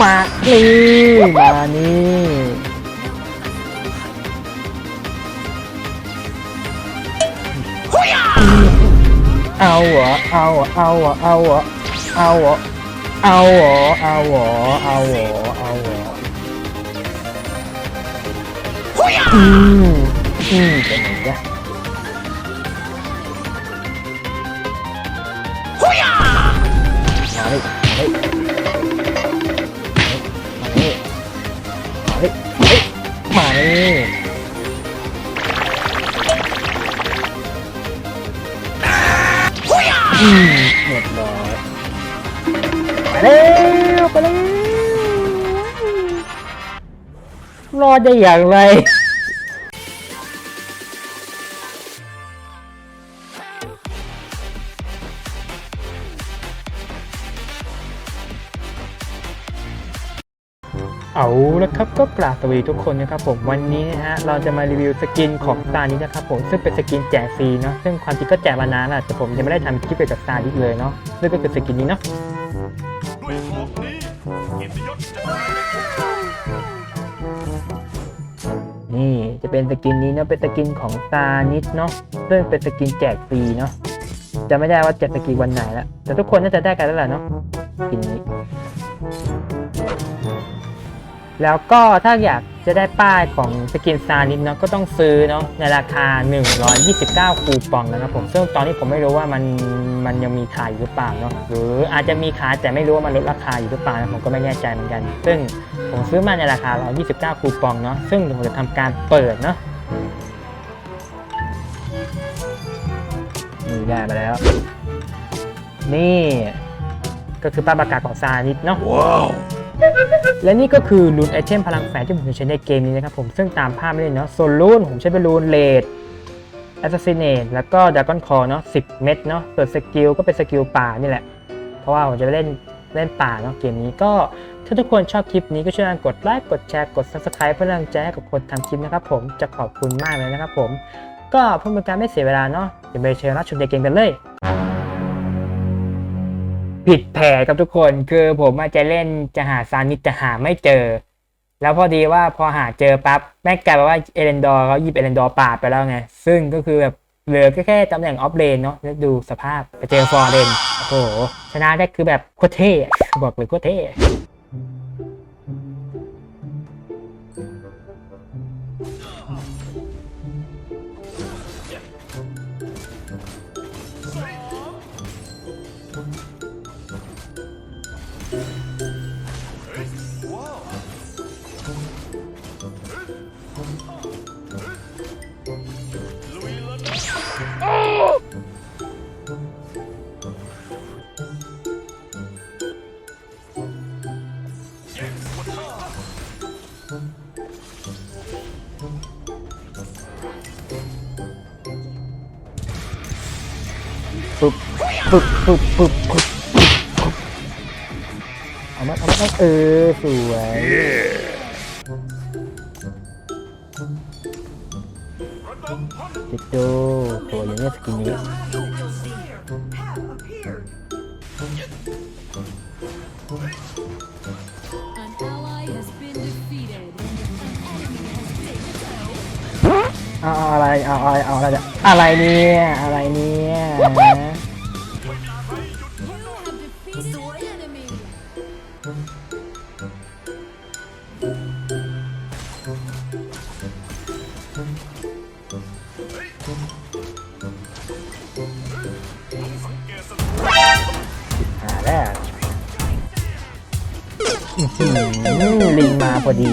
มานี่มานี่เอาเหรอเอาเหรอเอาเหรอเอาเหรอเอาเหรอเอาเหรอเอาเหรอเอาเหรอเอาเหรออืมอืม อืมเรียบร้อยไปเร็วไปเร็วรอดได้อย่างไร เอาละครับก็กราบสวัสดีทุกคนนะครับผมวันนี้นะฮะเราจะมารีวิวสกินของตานี้นะครับผมซึ่งเป็นสกินแจกฟรีเนาะซึ่งความจริงก็แจกมานานแล้วแต่ผมยังไม่ได้ทำคลิปเกี่ยวกับตานี้เลยเนาะซึ่งก็คือสกินนี้เนาะด้วยหอกนี้เกียรติยศจะได้นี่จะเป็นสกินนี้เนาะเป็นสกินของตานิดเนาะซึ่งเป็นสกินแจกฟรีเนาะจะไม่ได้ว่าแจกสกินวันไหนแล้วแต่ทุกคนน่าจะได้กันแล้วแหละเนาะสกินนี้ แล้วก็ถ้าอยากจะได้ป้ายของสกินซานิดเนาะก็ต้องซื้อเนาะในราคา 129 คูปองนะครับผมซึ่งตอนนี้ผมไม่รู้ว่ามันมันยังมีขายอยู่หรือเปล่าเนาะหรืออาจจะมีขายแต่ไม่รู้ว่ามันลดราคาอยู่หรือเปล่านะผมก็ไม่แน่ใจเหมือนกัน ซึ่งผมซื้อมาในราคา 129 คูปองเนาะซึ่งผมจะทำการเปิดเนาะนี่ได้มาแล้ว นี่ ก็คือป้ายประกาศของซานิดเนาะว้าว และนี่ก็คือรูนไอเทมพลังแฝงที่ผมจะใช้ในเกมนี้นะครับผมซึ่งตามภาพไม่ได้เนาะส่วนรูนผมใช้เป็นรูนเลดแอสซัสซินเนตแล้วก็ดากอนคอเนาะ10เม็ดเนาะส่วนสกิลก็เป็นสกิลป่านี่แหละ เพราะว่าผมจะไปเล่นเล่นป่าเนาะเกมนี้ก็ถ้าทุกคนชอบคลิปนี้ก็ช่วยกันกดไลค์กดแชร์กด subscribe เพื่อเป็นกำลังใจให้กับคนทำคลิปนะครับผมจะขอบคุณมากเลยนะครับผม ก็เพื่อเป็นการไม่เสียเวลาเนาะเดี๋ยวไปเชิญรับชมในเกมกันเลย ผิดแผนครับทุกคนคือผมอาจจะเล่นจะหาซานิจะหาไม่เจอ แล้วพอดีว่าพอหาเจอปั๊บแม็กกลายเป็นว่าเอเลนดอร์เขาหยิบเอเลนดอร์ปาดไปแล้วไง ซึ่งก็คือแบบเหลือแค่แค่ตำแหน่งออฟเลนเนาะแล้วดูสภาพไปเจอฟอร์เรนโอ้โหชนะได้คือแบบโคตรเท่บอกเลยโคตรเท่ ปึ๊บปึ๊บปึ๊บปึ๊บปึ๊บเอามาเอามาเอาเออสวยจิโจตัวอย่างเงี้สกินนี้อาเอาอะไร เอาอะไร เอาอะไร อะไรเนี่ย อะไรเนี่ย หาแล้วลิงมาพอดี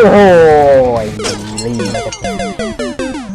โอ้โหลีมาจากไหน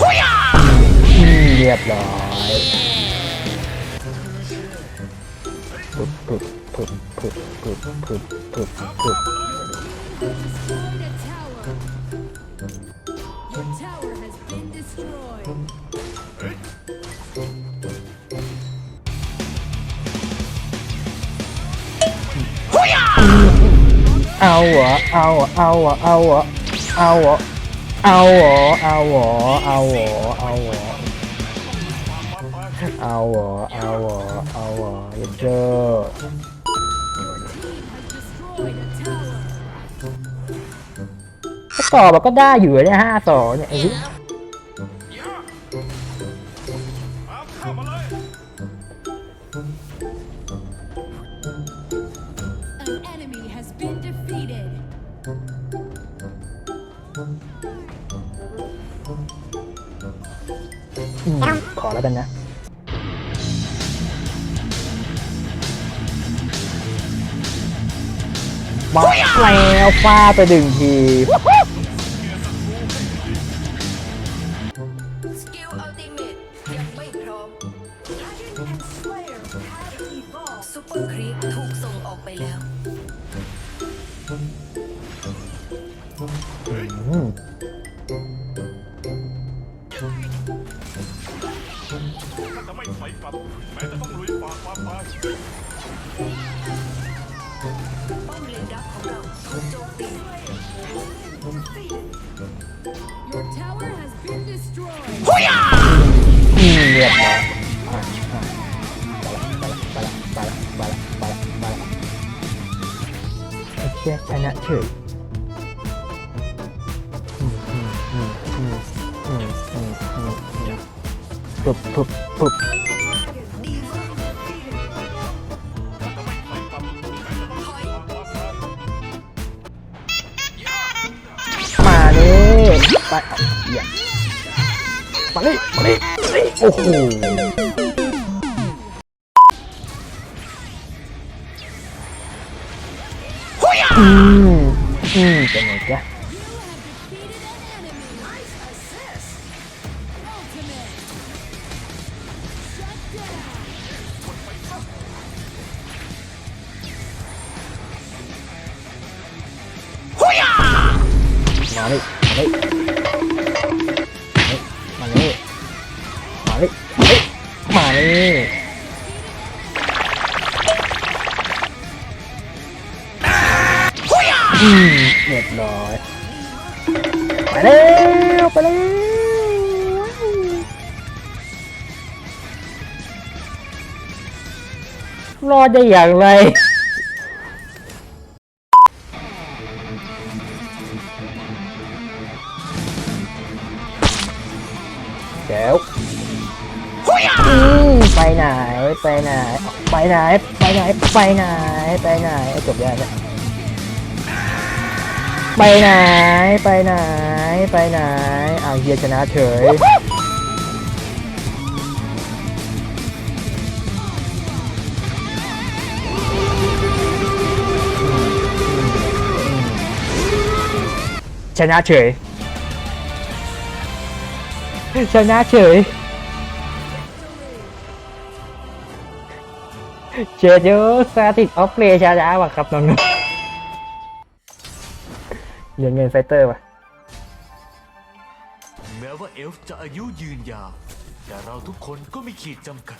อืมเรียบร้อยปึ๊บปึ๊บปึ๊บปึ๊บปึ๊บปึ๊บปึ๊บปึ๊บ Destroyed a tower. Your tower has been destroyed. เอาเหรอเอาเหรอเอาเหรอเอาเหรอเอาเหรอเอาเหรอเอาเหรอเอาเหรอเอาเหรอเอาเหรอเอาเหรอเอาเหรอเยนเจอ Your team has destroyed a tower. ก็ตอบมันก็ได้อยู่เนี่ยห้าสองเนี่ย แล้วกันนะมาแล้วฟาไปดึงทีสกิลอัลติเมตยังไม่พร้อมซูเปอร์ครีปถูกส่งออกไปแล้วอืม And that too. Mm, mm, mm, mm, mm, mm, mm, mm. Boop, boop, boop. ไปเอาเหี้ยมาเลยมาเลยมาเลยโอ้โหอืมอืมเป็นไงจ๊ะ เลยมาเลยเลยมาเลยมาเลยอืมเรียบร้อย ไปแล้วไปแล้วรอดได้อย่างไร ไปไหน ไปไหน ไปไหน ไปไหนจบยังเนี่ยไปไหน ไปไหน ไปไหนอ้าวเฮียชนะเฉยชนะเฉยชนะเฉย เจอเจอซาติกออฟเลชาดาว่ะครับน้องๆเหรียญเงินไฟเตอร์ว่ะแม้ว่าเอลฟ์จะอายุยืนยาว แต่เราทุกคนก็มีขีดจำกัด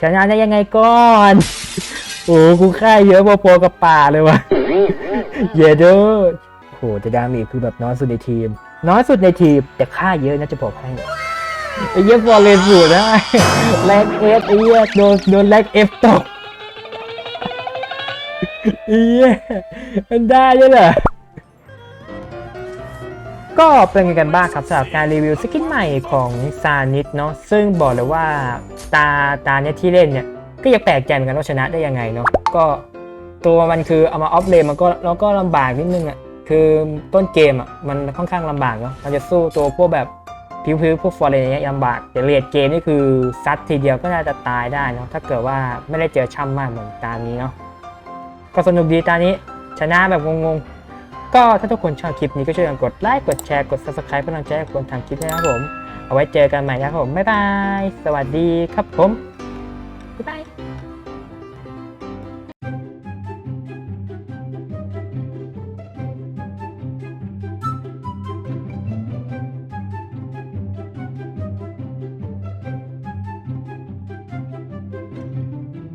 ชนะได้ยังไงก่อน โอ้กูค่ายเยอะพอๆกับป่าเลยว่ะ เยเดอร์โหแต่ดามีคือแบบน้อยสุดในทีม น้อยสุดในทีมแต่ค่าเยอะนะจะบอกให้ไอ้เหี้ยฟอร์เรนสูได้แลกเอฟไอ้เหี้ยโดนโดนแลกเอฟตกไอ้เหี้ยมันได้ด้วยเหรอก็เป็นไงกันบ้างครับสำหรับการรีวิวสกินใหม่ของซานิสเนาะซึ่งบอกเลยว่าตาตาเนี่ยที่เล่นเนี่ยก็ยังแปลกใจเหมือนกันว่าชนะได้ยังไงเนาะก็ตัวมันคือเอามาออฟเลนมันก็แล้วก็ลำบากนิดนึงอะ คือต้นเกมอะมันค่อนข้างลำบากเนาะมันจะสู้ตัวพวกแบบผิวๆพวกฟอร์เรนอย่างเงี้ยลำบากแต่เลดเกมนี่คือซัดทีเดียวก็น่าจะตายได้เนาะถ้าเกิดว่าไม่ได้เจอช่ำมากเหมือนตานี้เนาะก็สนุกดีตานี้ชนะแบบงงๆ ก็ถ้าทุกคนชอบคลิปนี้ก็ช่วยกันกดไลค์กดแชร์กด subscribe เพื่อเป็นกำลังใจให้คนทำคลิปด้วยนะครับผม เอาไว้เจอกันใหม่นะครับผม บ๊ายบาย สวัสดีครับผม บ๊ายบาย